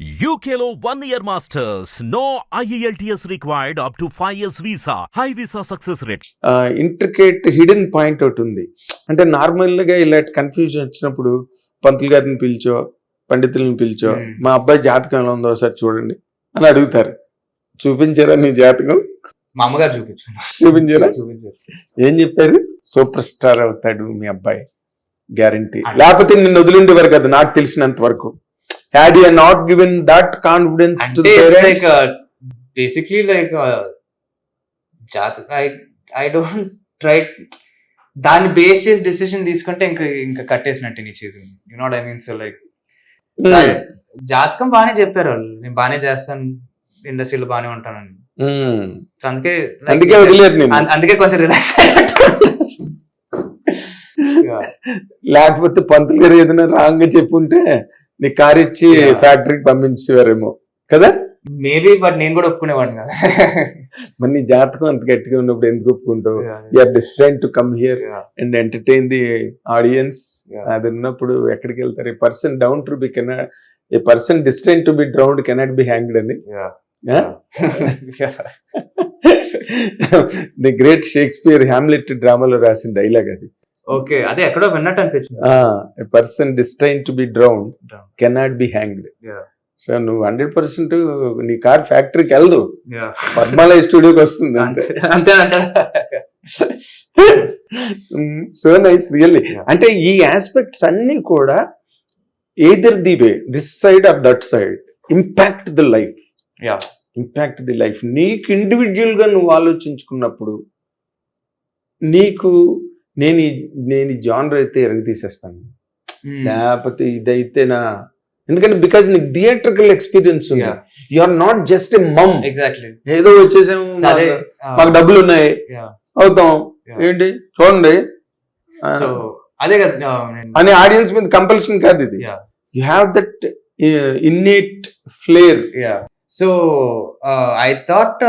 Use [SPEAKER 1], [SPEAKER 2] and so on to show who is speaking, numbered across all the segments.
[SPEAKER 1] One year masters. No E IELTS required up to 5 years visa. High visa success rate.
[SPEAKER 2] Intricate hidden point ఒకటి ఉంది. అంటే నార్మల్గా ఇలాంటి confusion వచ్చినప్పుడు పంతులు గారిని పిలిచో పండితులను పిలిచో
[SPEAKER 3] Hmm.
[SPEAKER 2] మా అబ్బాయి జాతకం ఎలా ఉందో ఒకసారి చూడండి అని అడుగుతారు. చూపించారా నీ జాతకం?
[SPEAKER 3] మా అమ్మగారు చూపించు
[SPEAKER 2] చూపించారా?
[SPEAKER 3] చూపించారు.
[SPEAKER 2] ఏం చెప్పారు? సూపర్ స్టార్ అవుతాడు మీ అబ్బాయి. గ్యారంటీ లేకపోతే నిన్ను వదిలిండేవారు కదా నాకు తెలిసినంత వరకు. Had you not given that confidence to
[SPEAKER 3] basically like జాత ఐ ఐ డోంట్ ట్రై దాన్ని బేస్ చేసి డెసిషన్ తీసుకుంటే ఇంకా ఇంకా కట్టేసినట్టు నీ చేతులు. You know I mean so like
[SPEAKER 2] Hmm.
[SPEAKER 3] జాతకం బాగానే చెప్పారు వాళ్ళు. నేను బాగానే చేస్తాను ఇండస్ట్రీలో బాగానే ఉంటానని. సో అందుకే
[SPEAKER 2] అందుకే
[SPEAKER 3] అందుకే కొంచెం రిలాక్స్
[SPEAKER 2] లేకపోతే పంతులు గారు ఏదైనా రాంగ్గా చెప్పుంటే నీ కార్ ఇచ్చి. ఫ్యాక్టరీకి పంపించేవారేమో. కదా?
[SPEAKER 3] మేబీ బట్ నేను కూడా ఒప్పుకునేవాడిని కదా.
[SPEAKER 2] మరి నీ జాతకం అంత గట్టిగా ఉన్నప్పుడు ఎందుకు ఒప్పుకుంటావు? You're destined to come here and entertain the audience. అది ఉన్నప్పుడు ఎక్కడికి వెళ్తారు? A person down to be cannot a person destined to be drowned cannot be hanged అని. ది గ్రేట్ షేక్స్పియర్ హ్యామ్లెట్ డ్రామాలో రాసిన డైలాగ్ అది.
[SPEAKER 3] ఓకే అదే ఎక్కడో విన్నట్టు అనిపించింది.
[SPEAKER 2] Person destined to be drowned. Cannot be hanged. So నువ్వు హండ్రెడ్ పర్సెంట్ నీ కార్ ఫ్యాక్టరీకి వెళ్దు. పద్మాలయ స్టూడియోకి వస్తుంది అంతే. So nice really. అంటే ఈ ఆస్పెక్ట్స్ అన్ని కూడా either the way this side or that side impact the life impact the life నీకు ఇండివిజువల్గా నువ్వు ఆలోచించుకున్నప్పుడు నీకు నేను ఈ- నేను జానర్ అయితే ఎరగ తీసేస్తాను
[SPEAKER 3] Hmm.
[SPEAKER 2] లేకపోతే ఇదైతే నా ఎందుకంటే బికాజ్ నీకు థియేట్రికల్ ఎక్స్పీరియన్స్ ఉంది. You are not just a hmm
[SPEAKER 3] exactly
[SPEAKER 2] ఏదో వచ్చేసాము మాకు- డబ్బులు ఉన్నాయి. అవుతాం. ఏంటి? చూడండి.
[SPEAKER 3] అదే కదా
[SPEAKER 2] అనే ఆడియన్స్ మీద కంపల్షన్ కాదు ఇది. You have that innate flair
[SPEAKER 3] yeah so I thought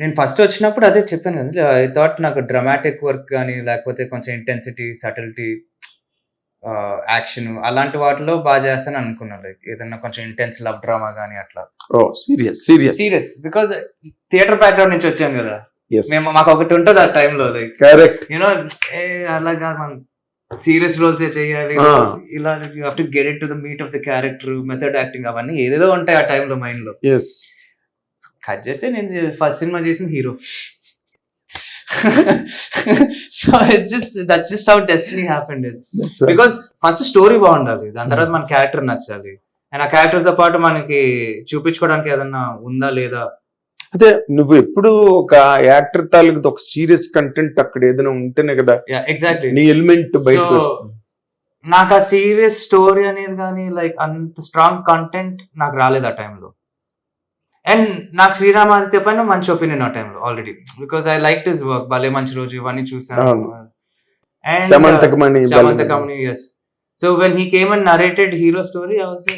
[SPEAKER 3] నేను ఫస్ట్ వచ్చినప్పుడు అదే చెప్పాను కదా ఐ థాట్ నాకు డ్రమాటిక్ వర్క్ కానీ లేకపోతే కొంచెం ఇంటెన్సిటీ సటిల్టీ యాక్షన్ అలాంటి వాటిలో బాగా చేస్తాను అనుకున్నాను లైక్ ఏదైనా కొంచెం ఇంటెన్స్ లవ్ డ్రామా కానీ అట్లా.
[SPEAKER 2] ఓ serious serious
[SPEAKER 3] serious because theatre background నుంచి వచ్చాను కదా. మేము మాకు ఒకటి ఉంటుంది ఆ టైంలో లైక్
[SPEAKER 2] కరెక్ట్
[SPEAKER 3] యూనో అలాగా మనం. సీరియస్ రోల్స్ చేయాలి. ఇలా you have to get it to the meat of the character method acting అవన్నీ ఏదేదో ఉంటాయి ఆ టైంలో
[SPEAKER 2] మైండ్లో.
[SPEAKER 3] కట్ చేస్తే నేను ఫస్ట్ సినిమా చేసిన hero. So it's just that's just how destiny happened because first story బాగుండాలి దాని తర్వాత మన క్యారెక్టర్ నచ్చాలి. అండ్ ఆ క్యారెక్టర్తో పాటు మనకి చూపించుకోవడానికి ఏదన్నా ఉందా లేదా?
[SPEAKER 2] అదే నువ్వు ఎప్పుడు ఒక యాక్టర్ తాలూకు ఒక సీరియస్ కంటెంట్ అక్కడ ఏదైనా ఉంటేనే కదా
[SPEAKER 3] ఎగ్జాక్ట్లీ
[SPEAKER 2] నీ ఎలిమెంట్ వస్తుంది.
[SPEAKER 3] నాకు ఆ సీరియస్ స్టోరీ అనేది కానీ లైక్ అంత స్ట్రాంగ్ కంటెంట్ నాకు రాలేదు ఆ టైంలో అండ్ నాకు శ్రీరామాదిత్య పైన మంచి ఒపీనియన్ ఆ టైంలో already because I like this work భలే మంచి రోజు ఇవన్నీ చూసాను. And
[SPEAKER 2] Samanthakamani
[SPEAKER 3] Samanthakamani yes so when he came and narrated hero story I was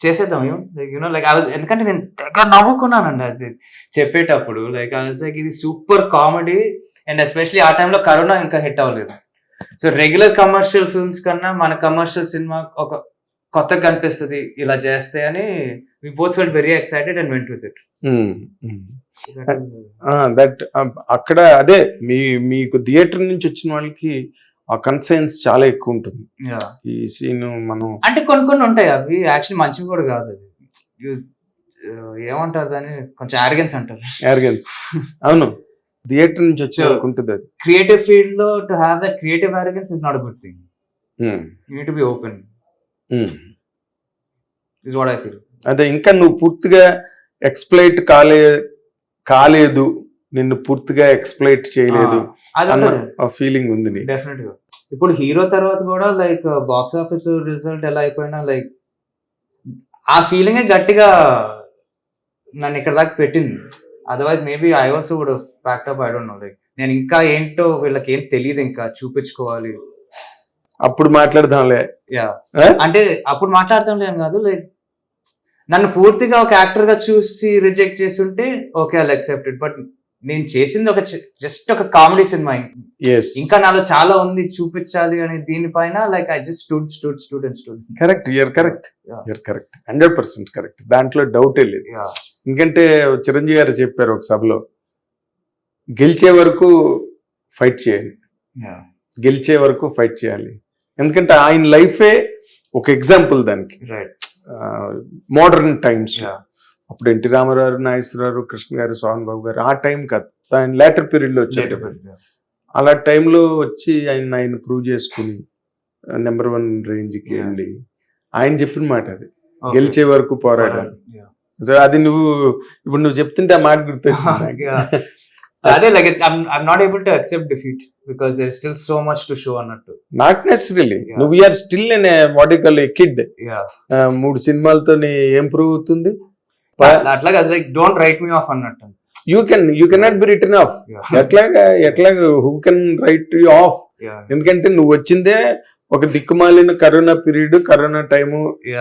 [SPEAKER 3] చేసేద్దాం like you know like I was ఎందుకంటే నేను తెగ నవ్వుకున్నానండి అది. చెప్పేటప్పుడు లైక్ ఐ వాజ్ లైక్ ఇది సూపర్ కామెడీ అండ్ ఎస్పెషలీ ఆ టైంలో కరోనా ఇంకా హిట్ అవ్వలేదు. సో రెగ్యులర్ కమర్షియల్ ఫిల్మ్స్ కన్నా మన కమర్షియల్ సినిమా ఒక కొత్తగా కనిపిస్తుంది ఇలా చేస్తే అని we both felt very excited and went with it
[SPEAKER 2] that అక్కడ అదే మీ మీకు థియేటర్ నుంచి వచ్చిన వాళ్ళకి ఆ కన్సైన్స్ చాలా ఎక్కువ ఉంటుంది. ఈ సీన్ మనం
[SPEAKER 3] అంటే కొన్ని కొన్ని ఉంటాయి అవి యాక్చువల్లీ మంచివి కూడా కాదు అది. ఏమంటారు దాన్ని? కొంచెం ఆర్గెన్స్ అంటారు.
[SPEAKER 2] యారగెన్స్ అవును. థియేటర్ నుంచి వచ్చే ఉంటుంది అది.
[SPEAKER 3] క్రియేటివ్ ఫీల్డ్లో to have that creative arrogance is not good thing. You to be open. Is what I feel
[SPEAKER 2] అదే ఇంకా నువ్వు పూర్తిగా ఎక్స్ప్లైట్ కాలే కాలేదు నిన్ను పూర్తిగా ఎక్స్ప్లైట్ చేయలేదు అన్న ఫీలింగ్ ఉంది నీకు.
[SPEAKER 3] డెఫినెట్గా ఇప్పుడు హీరో తర్వాత కూడా లైక్ బాక్స్ ఆఫీస్ రిజల్ట్ ఎలా అయిపోయినా లైక్ ఆ ఫీలింగే గట్టిగా నన్ను ఇక్కడ దాకా పెట్టింది. Otherwise maybe I also would packed up I don't know like నేను ఇంకా ఏంటో వీళ్ళకి ఏం తెలియదు ఇంకా చూపించుకోవాలి.
[SPEAKER 2] అప్పుడు మాట్లాడదాంలే.
[SPEAKER 3] యా? అంటే అప్పుడు మాట్లాడతాం లేం కాదు లైక్ నన్ను పూర్తిగా ఒక యాక్టర్గా చూసి రిజెక్ట్ చేసి ఉంటే ఓకే ఐ అక్సెప్టెడ్ బట్ నేను చేసింది ఒక జస్ట్ ఒక కామెడీ సినిమా ఇంకా నాలో చాలా ఉంది చూపించాలి అని దీనిపైన like I just stood stood stood and stood
[SPEAKER 2] correct you're correct. You're correct hundred percent correct దాంట్లో డౌటే లేదు. ఎందుకంటే చిరంజీవి గారు చెప్పారు ఒక సభలో గెలిచే వరకు ఫైట్ చేయాలి గెలిచే వరకు ఫైట్ చేయాలి. ఎందుకంటే ఆయన లైఫే ఒక ఎగ్జాంపుల్ దానికి.
[SPEAKER 3] Right
[SPEAKER 2] modern times. అప్పుడు ఎన్టీ రామారావు నాగేశ్వరరావు కృష్ణ గారు సోహన్ బాబు గారు ఆ టైం కాదు. ఆయన లేటర్ పీరియడ్లో వచ్చారు అలా టైంలో వచ్చి ఆయన ఆయన ప్రూవ్ చేసుకుని నెంబర్ వన్ రేంజ్కి
[SPEAKER 3] Yeah.
[SPEAKER 2] వెళ్ళి ఆయన చెప్పిన మాట అది. గెలిచే వరకు పోరాడాలి. అది నువ్వు ఇప్పుడు నువ్వు చెప్తుంటే ఆ మాట గుర్తొచ్చింది.
[SPEAKER 3] అదే like I'm not able to accept defeat because there still so much to show అన్నట్టు.
[SPEAKER 2] Not
[SPEAKER 3] Yeah.
[SPEAKER 2] నువ్వు are still in vertical kid మూడు సినిమాలతో ఏం ప్రూవ్ అవుతుంది?
[SPEAKER 3] అట్లా like don't write me off అన్నట్టు.
[SPEAKER 2] You can you cannot be written off ఎట్లాగా ఎట్లాగా who can write you off ఎందుకంటే నువ్వు వచ్చిందే ఒక దిక్కుమాలిన corona period corona time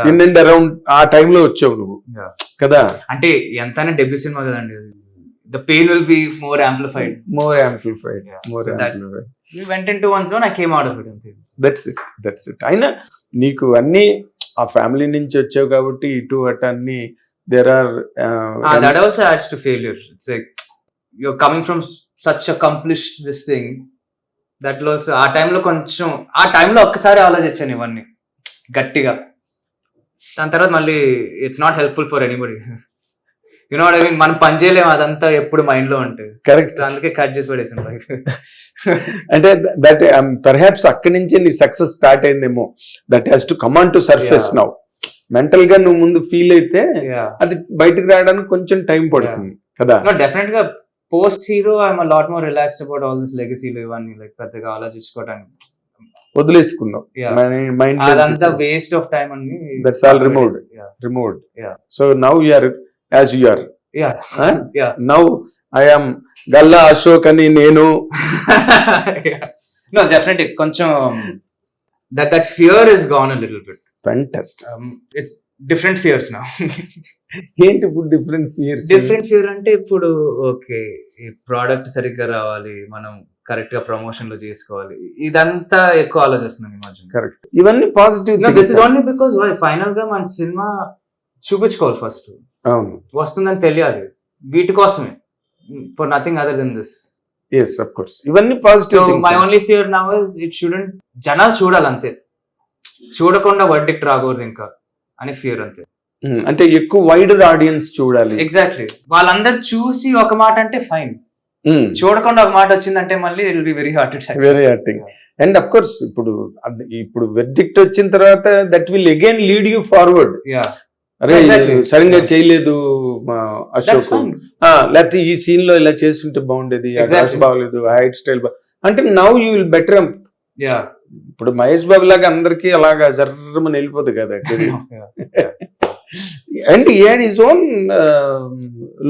[SPEAKER 2] in and around ఆ టైంలో వచ్చావు నువ్వు. కదా?
[SPEAKER 3] అంటే ఎంతైనా డెబ్యూ సినిమా కదండి the pain will be more amplified
[SPEAKER 2] more amplified more
[SPEAKER 3] So that-
[SPEAKER 2] amplified
[SPEAKER 3] we went into one zone i came out of it
[SPEAKER 2] that's it that's it అయినా నీకు అన్ని ఆ ఫ్యామిలీ నుంచి వచ్చావు కాబట్టి ఇటు అటు అన్ని there are
[SPEAKER 3] Ah, that also adds to failure. It's like you're coming from s- such accomplished this thing. That also ఆ టైంలో కొంచెం ఆ టైంలో ఒక్కసారి ఆలోచించాను ఇవన్నీ. గట్టిగా. దాని తర్వాత మళ్ళీ it's not helpful for anybody you know I mean మనం పని చేయలేము అదంతా ఎప్పుడు మైండ్లో ఉంటుంది
[SPEAKER 2] కరెక్ట్
[SPEAKER 3] అందుకే కట్ చేసి పడేసాను
[SPEAKER 2] అంటే దట్ పర్హాప్స్ అక్కడి నుంచి నీ success start అయిందేమో. That has to come on to surface. Now మెంటల్గా నువ్వు ముందు ఫీల్ అయితే
[SPEAKER 3] యా
[SPEAKER 2] అది బయటకు రావడానికి కొంచెం టైం పడుతుంది కదా?
[SPEAKER 3] డెఫినెట్గా post hero I'm lot more relaxed about all this లెగసీలు ఇవన్నీ లైక్ పెద్దగా ఆలోచించుకోవడానికి.
[SPEAKER 2] మైండ్
[SPEAKER 3] అదంతా వేస్ట్ ఆఫ్ టైం అని
[SPEAKER 2] all removed. Removed
[SPEAKER 3] Yeah.
[SPEAKER 2] So now are as you are. Now I'm Galla Ashok అని నేను.
[SPEAKER 3] నో డెఫినెట్లీ కొంచెం that that fear is gone a little bit
[SPEAKER 2] ఫెంటాస్ట్
[SPEAKER 3] it's different fears నా
[SPEAKER 2] ఏంటి ఇప్పుడు different fears
[SPEAKER 3] different fear అంటే ఇప్పుడు okay ఈ product సరిగ్గా రావాలి మనం కరెక్ట్గా ప్రమోషన్లో చేసుకోవాలి. ఇదంతా ఎక్కువ ఆలోచిస్తున్నాను మధ్య
[SPEAKER 2] కరెక్ట్ ఇవన్నీ positive
[SPEAKER 3] this is only because ఫైనల్గా మన సినిమా చూపించుకోవాలి ఫస్ట్
[SPEAKER 2] అవును.
[SPEAKER 3] వస్తుందని తెలియాలి. వీటి కోసమే. For nothing other than this
[SPEAKER 2] yes of course ఇవన్నీ positive
[SPEAKER 3] my only fear now is it shouldn't జనాలు చూడాలి అంతే చూడకుండా వర్డిక్ట్ రాకూడదు ఇంకా అని ఫియర్ అంతే.
[SPEAKER 2] అంటే ఎక్కువ వైడర్ ఆడియన్స్ చూడాలి.
[SPEAKER 3] ఎగ్జాక్ట్లీ వాళ్ళందరూ చూసి ఒక మాట అంటే ఫైన్ చూడకుండా ఒక మాట వచ్చిందంటే మళ్ళీ it be very hurt
[SPEAKER 2] very hurting and of course ఇప్పుడు ఇప్పుడు వెర్డిక్ట్ వచ్చిన తర్వాత that will again lead you forward
[SPEAKER 3] yeah
[SPEAKER 2] అరే. సరిగ్గా. చేయలేదు అశోక్ లేకపోతే ఈ సీన్లో ఇలా చేస్తుంటే బాగుండేది. డ్రెస్ బాగలేదు హైట్ స్టైల్ అంటే నౌ యూ విల్ బెటర్ ఇప్పుడు మహేష్ బాబు లాగా అందరికి అలాగా జర్రమని వెళ్ళిపోదు కదా and had his own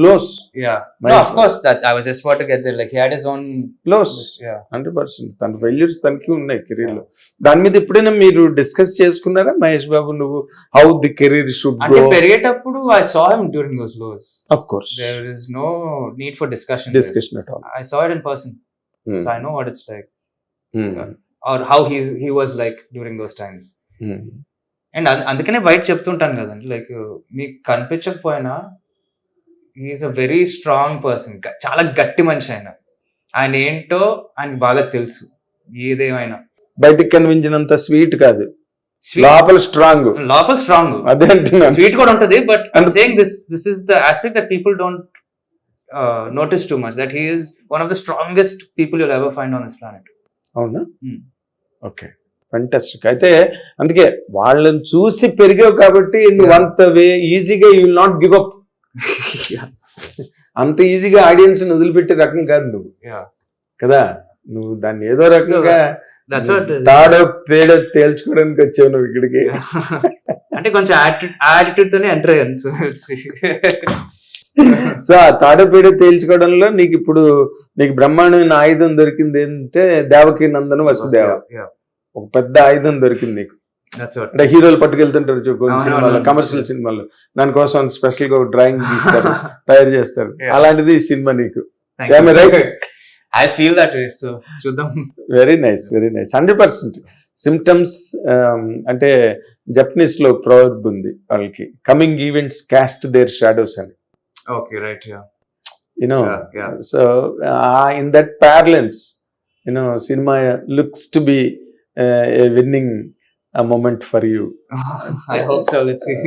[SPEAKER 2] lows
[SPEAKER 3] yeah no
[SPEAKER 2] Mahesh
[SPEAKER 3] of course that I was just about to get there like he had his own
[SPEAKER 2] lows
[SPEAKER 3] yeah
[SPEAKER 2] hundred percent తన failures తనకి ఉన్నాయి కెరీర్లో దాని మీద ఎప్పుడైనా మీరు డిస్కస్ చేసుకున్నారా? మహేష్ బాబు నువ్వు హౌ ది కెరీర్ షుడ్
[SPEAKER 3] అంటే
[SPEAKER 2] go
[SPEAKER 3] పెరిగేటప్పుడు I saw him during those lows
[SPEAKER 2] of course
[SPEAKER 3] there is no need for discussion
[SPEAKER 2] discussion at all
[SPEAKER 3] I saw it in person,
[SPEAKER 2] Hmm.
[SPEAKER 3] so I know what it's like, or how he he was like during those times. And అందుకనే బయట చెప్తుంటాను కదండి like మీకు కనిపించకపోయినా is a very strong person చాలా గట్టి మనిషి ఆయన. ఆయన ఏంటో ఆయనకి బాగా తెలుసు ఏదేమైనా.
[SPEAKER 2] బయటికి కనిపించినంత స్వీట్ కాదు. లోపల స్ట్రాంగ్
[SPEAKER 3] లోపల స్ట్రాంగ్
[SPEAKER 2] అదే అంటున్నాను.
[SPEAKER 3] స్వీట్ కూడా ఉంటుంది but saying this this is the aspect that people don't notice too much that he is one of the strongest people you'll ever find on this planet
[SPEAKER 2] అవునా?
[SPEAKER 3] Hmm.
[SPEAKER 2] Okay fantastic అయితే అందుకే వాళ్ళని చూసి పెరిగావు కాబట్టి నువ్వు. అంత వే ఈజీగా you will not give up అంత ఈజీగా ఆడియన్స్ వదిలిపెట్టే రకం కాదు నువ్వు. కదా? నువ్వు దాన్ని ఏదో రకంగా తాడో పేడో తేల్చుకోవడానికి వచ్చావు నువ్వు ఇక్కడికి.
[SPEAKER 3] అంటే కొంచెం యాటిట్యూడ్ తోనే ఎంటర్ అయ్యాను సో
[SPEAKER 2] సో ఆ తాడో పేడో తేల్చుకోవడంలో నీకు ఇప్పుడు నీకు బ్రహ్మాండమైన ఆయుధం దొరికింది ఏంటంటే దేవకి నందన వసుదేవ. ఒక పెద్ద ఆయుధం దొరికింది నీకు. అంటే హీరోలు పట్టుకెళ్తుంటారు సినిమాల్లో. కమర్షియల్ సినిమాల్లో దానికోసం స్పెషల్గా డ్రాయింగ్ తీస్తారు తయారు చేస్తారు. అలాంటిది ఈ సినిమా నీకు.
[SPEAKER 3] That way. So చూద్దాం.
[SPEAKER 2] Very nice very nice hundred percent symptoms అంటే జపనీస్లో ప్రవర్బ్ ఉంది వాళ్ళకి. Coming events cast their shadows అని.
[SPEAKER 3] Okay right
[SPEAKER 2] you know. So in that parlance you know cinema looks to be winning moment for you
[SPEAKER 3] I hope so. Let's see.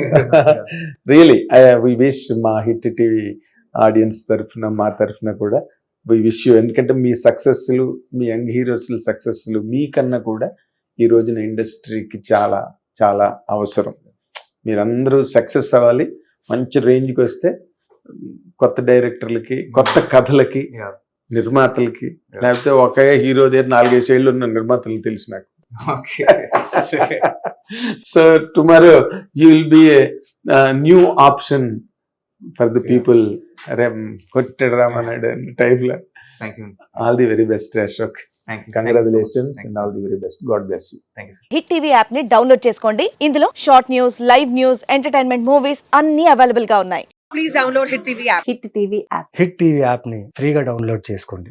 [SPEAKER 2] We wish మా Hit TV audience తరఫున మా తరఫున కూడా we wish you ఎందుకంటే మీ సక్సెస్లు మీ young హీరోస్ల సక్సెస్లు మీకన్నా కూడా ఈ రోజున ఇండస్ట్రీకి చాలా చాలా అవసరం మీరందరూ సక్సెస్ అవ్వాలి మంచి రేంజ్కి వస్తే కొత్త డైరెక్టర్లకి కొత్త కథలకి. నిర్మాతలకి. లేకపోతే ఒకే హీరో దగ్గర నాలుగైదు ఏళ్ళు ఉన్న నిర్మాతలు తెలుసు నాకు
[SPEAKER 3] Okay.
[SPEAKER 2] Tomorrow you will be a new option for the
[SPEAKER 3] Yeah.
[SPEAKER 2] People అరే కొట్టడు రామన్నాడు టైప్లో
[SPEAKER 3] Thank you.
[SPEAKER 2] All the very best Ashok
[SPEAKER 3] Thank you.
[SPEAKER 2] Congratulations
[SPEAKER 3] you.
[SPEAKER 2] And all the very best God bless you
[SPEAKER 3] Thank you.
[SPEAKER 4] Hit TV యాప్ని download చేసుకోండి ఇందులో short news live news entertainment movies అన్ని అవైలబుల్గా ఉన్నాయి
[SPEAKER 5] please download Hit TV app.
[SPEAKER 4] Hit TV app
[SPEAKER 6] Hit TV యాప్ని ఫ్రీగా download చేసుకోండి